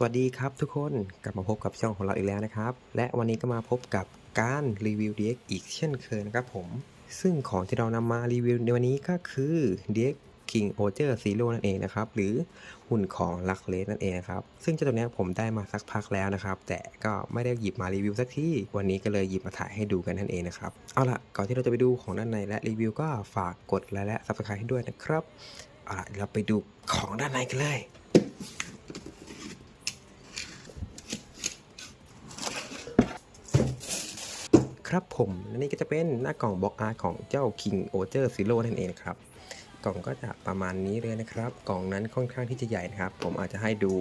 สวัสดีครับทุกคนกลับมาพบกับช่องของเราอีกแล้วนะครับ และวันนี้ก็มาพบกับการรีวิว DX อีกเช่นเคยนะครับผม ซึ่งของที่เรานำมารีวิวในวันนี้ก็คือ DX King o g e r Zero นั่นเองนะครับ หรือหุ่นของลักเลสนั่นเองนะครับ ซึ่งเจ้าตัวนี้ผมได้มาสักพักแล้วนะครับ แต่ก็ไม่ได้หยิบมารีวิวสักที่ วันนี้ก็เลยหยิบมาถ่ายให้ดูกันนั่นเองนะครับ เอาล่ะ ก่อนที่เราจะไปดูของด้านในและรีวิวก็ฝากกดไลค์และ Subscribe ให้ด้วยนะครับ เอาล่ะเราไปดูของด้านในกันเลย ครับผมและนี่ก็จะเป็นหน้ากล่องบล็อกอาร์ตของเจ้า King o g e r Zero นั่นเองครับ กล่องก็จะประมาณนี้เลยนะครับ กล่องนั้นค่อนข้างที่จะใหญ่นะครับ ผมอาจจะให้ดู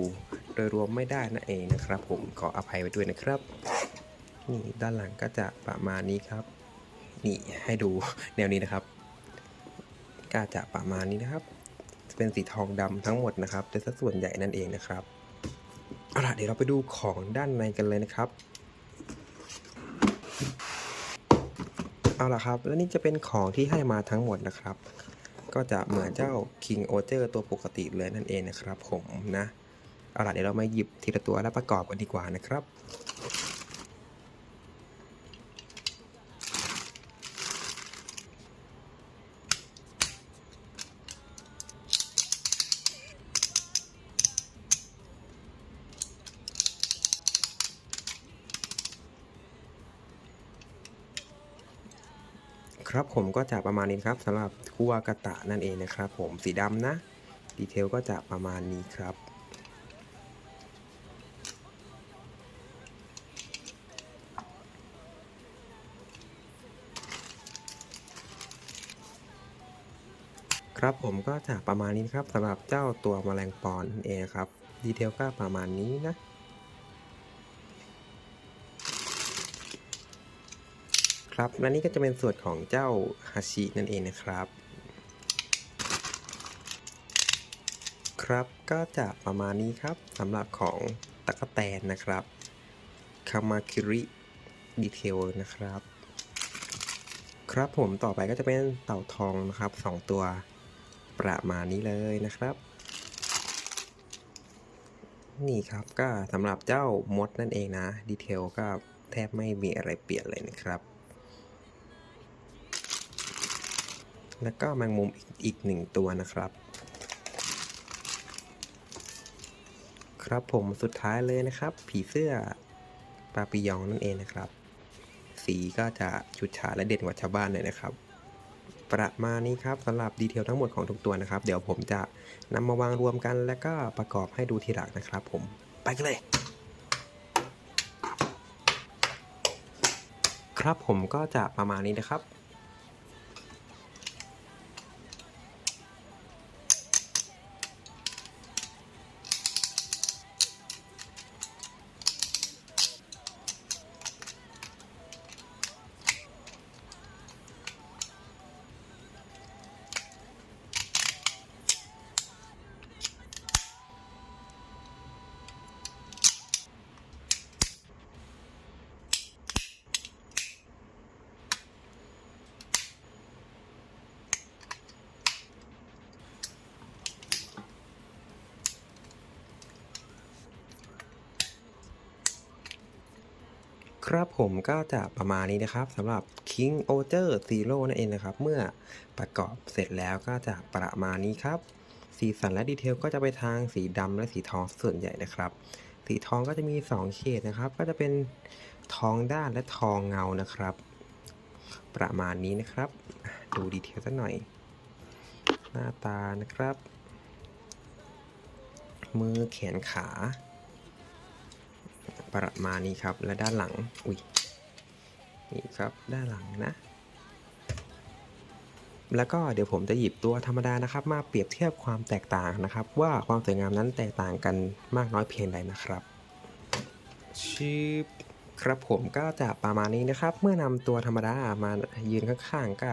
โดยรวมไม่ได้นั่นเองนะครับ ผมขออภัยไว้ด้วยนะครับนี่ด้านหลังก็จะประมาณนี้ครับ นี่ให้ดูแนวนี้นะครับก็จะประมาณนี้นะครับ เป็นสีทองดำทั้งหมดนะครับโดยสัดส่วนใหญ่นั่นเองนะครับเอาล่ะเดี๋ยวเราไปดูของด้านในกันเลยนะครับ เอาล่ะครับ และนี่จะเป็นของที่ให้มาทั้งหมดนะครับ ก็จะเหมือนเจ้า King o g e r ตัวปกติเลยนั่นเองนะครับผมนะเอาล่ะเดี๋ยวเรามาหยิบทีละตัวแล้วประกอบกันดีกว่านะครับ ครับผมก็จะประมาณนี้ครับสำหรับคัวกะตะนั่นเองนะครับ ผมสีดำนะ ดีเทลก็จะประมาณนี้ครับครับผมก็จะประมาณนี้ครับสำหรับเจ้าตัวแมลงปอนเองครับ ดีเทลก็ประมาณนี้นะ ครับและนี่ก็จะเป็นส่วนของเจ้าฮาชินั่นเองนะครับ ครับก็จะประมาณนี้ครับสำหรับของตะกแตนนะครับคามาคิริดีเทลนะครับ ครับผมต่อไปก็จะเป็นเต่าทองนะครับสองตัวประมาณนี้เลยนะครับ นี่ครับก็สำหรับเจ้ามดนั่นเองนะ ดีเทลก็แทบไม่มีอะไรเปลี่ยนเลยนะครับ แล้วก็แมงมุมอีกอีกหนึ่งตัวนะครับ ครับผมสุดท้ายเลยนะครับ ผีเสื้อปาปิยองนั่นเองนะครับ สีก็จะชุดฉาดและเด่นกว่าชาวบ้านเลยนะครับ ประมาณนี้ครับสำหรับดีเทลทั้งหมดของทุกตัวนะครับ เดี๋ยวผมจะนำมาวางรวมกันแล้วก็ประกอบให้ดูทีหลังนะครับ ผมไปกันเลยครับผมก็จะประมาณนี้นะครับ ครับผมก็จะประมาณนี้นะครับสำหรับ King o g e r Zero นั่นเองนะครับ เมื่อประกอบเสร็จแล้วก็จะประมาณนี้ครับ สีสันและดีเทลก็จะไปทางสีดำและสีทองส่วนใหญ่นะครับ สีทองก็จะมี 2เฉดนะครับ ก็จะเป็นทองด้านและทองเงานะครับ ประมาณนี้นะครับ ดูดีเทลสักหน่อย หน้าตานะครับ มือแขนขา ประมาณนี้ครับ และด้านหลัง อุ้ย นี่ครับ ด้านหลังนะ แล้วก็เดี๋ยวผมจะหยิบตัวธรรมดานะครับ มาเปรียบเทียบความแตกต่างนะครับ ว่าความสวยงามนั้นแตกต่างกันมากน้อยเพียงใดนะครับชิปครับผมก็จะประมาณนี้นะครับ เมื่อนำตัวธรรมดามายืนข้างๆ ก็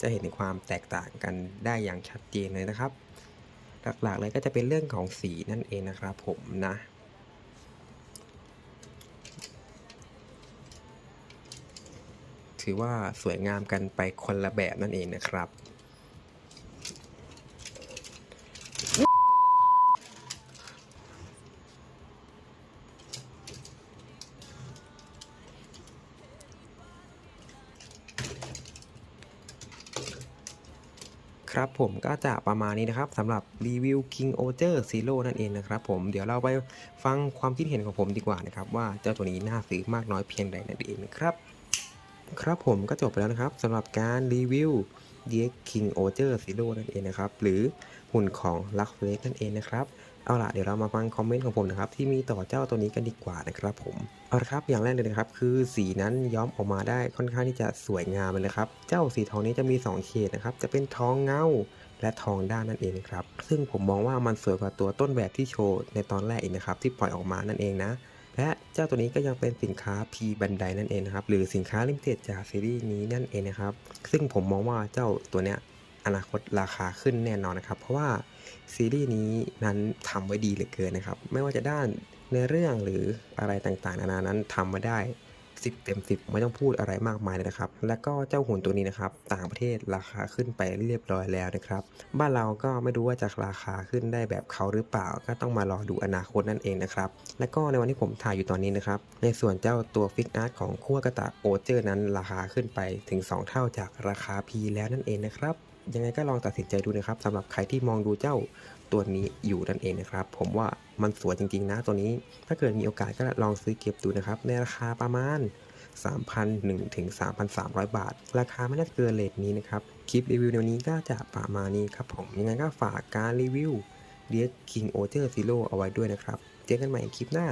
จะเห็นความแตกต่างกันได้อย่างชัดเจนเลยนะครับ หลักๆเลยก็จะเป็นเรื่องของสีนั่นเองนะครับผมนะือว่าสวยงามกันไปคนละแบบนั่นเองนะครับ ครับผมก็จะประมาณนี้นะครับสำหรับรีวิว King o g e r Zero นั่นเองนะครับผมเดี๋ยวเราไปฟังความคิดเห็นของผมดีกว่านะครับ ว่าเจ้าตัวนี้น่าซื้อมากน้อยเพียงใดนั่นเองนะครับ ครับผมก็จบไปแล้วนะครับสำหรับการรีวิว DX King o g e r Zero นั่นเองนะครับ หรือหุ่นของ Lux f l a k นั่นเองนะครับ เอาล่ะเดี๋ยวเรามาฟังคอมเมนต์ของผมนะครับ ที่มีต่อเจ้าตัวนี้กันดีกว่านะครับผมเอาละครับอย่างแรกเลยนะครับ คือสีนั้นย้อมออกมาได้ค่อนข้างที่จะสวยงามเลยครับ เจ้าสีทองนี้จะมี 2 เฉดนะครับ จะเป็นทองเงาและทองด้านนั่นเองครับ ซึ่งผมมองว่ามันสวยกว่าตัวต้นแบบที่โชว์ในตอนแรกอีกนะครับที่ปล่อยออกมานั่นเองนะ และเจ้าตัวนี้ก็ยังเป็นสินค้า P บันไดนั่นเองนะครับ หรือสินค้าลิมิเต็ดจากซีรีส์นี้นั่นเองนะครับ ซึ่งผมมองว่าเจ้าตัวเนี้ยอนาคตราคาขึ้นแน่นอนนะครับ เพราะว่าซีรีส์นี้นั้นทำไว้ดีเหลือเกินนะครับ ไม่ว่าจะด้านในเรื่องหรืออะไรต่างๆนานานั้นทำมาได้ 10 เต็ม 10 ไม่ต้องพูดอะไรมากมายเลยนะครับ แล้วก็เจ้าหุ่นตัวนี้นะครับ ต่างประเทศราคาขึ้นไปเรียบร้อยแล้วนะครับ บ้านเราก็ไม่รู้ว่าจะราคาขึ้นได้แบบเขาหรือเปล่า ก็ต้องมารอดูอนาคตนั่นเองนะครับ และก็ในวันที่ผมถ่ายอยู่ตอนนี้นะครับ ในส่วนเจ้าตัวฟิกอาร์ตของคั่วกระตะโอเจอร์นั้นราคาขึ้นไปถึง 2 เท่าจากราคา P แล้วนั่นเองนะครับ ยังไงก็ลองตัดสินใจดูนะครับสำหรับใครที่มองดูเจ้าตัวนี้อยู่นั่นเองนะครับ ผมว่ามันสวยจริงๆนะตัวนี้ ถ้าเกิดมีโอกาสก็ลองซื้อเก็บดูนะครับ ในราคาประมาณ 3,001ถึง3,300 บาท ราคาไม่น่าเกินเลทนี้นะครับ คลิปรีวิวในวันนี้ก็จะประมาณนี้ครับผม ยังไงก็ฝากการรีวิว d x King o g e r Zero เอาไว้ด้วยนะครับ เจอกันใหม่คลิปหน้า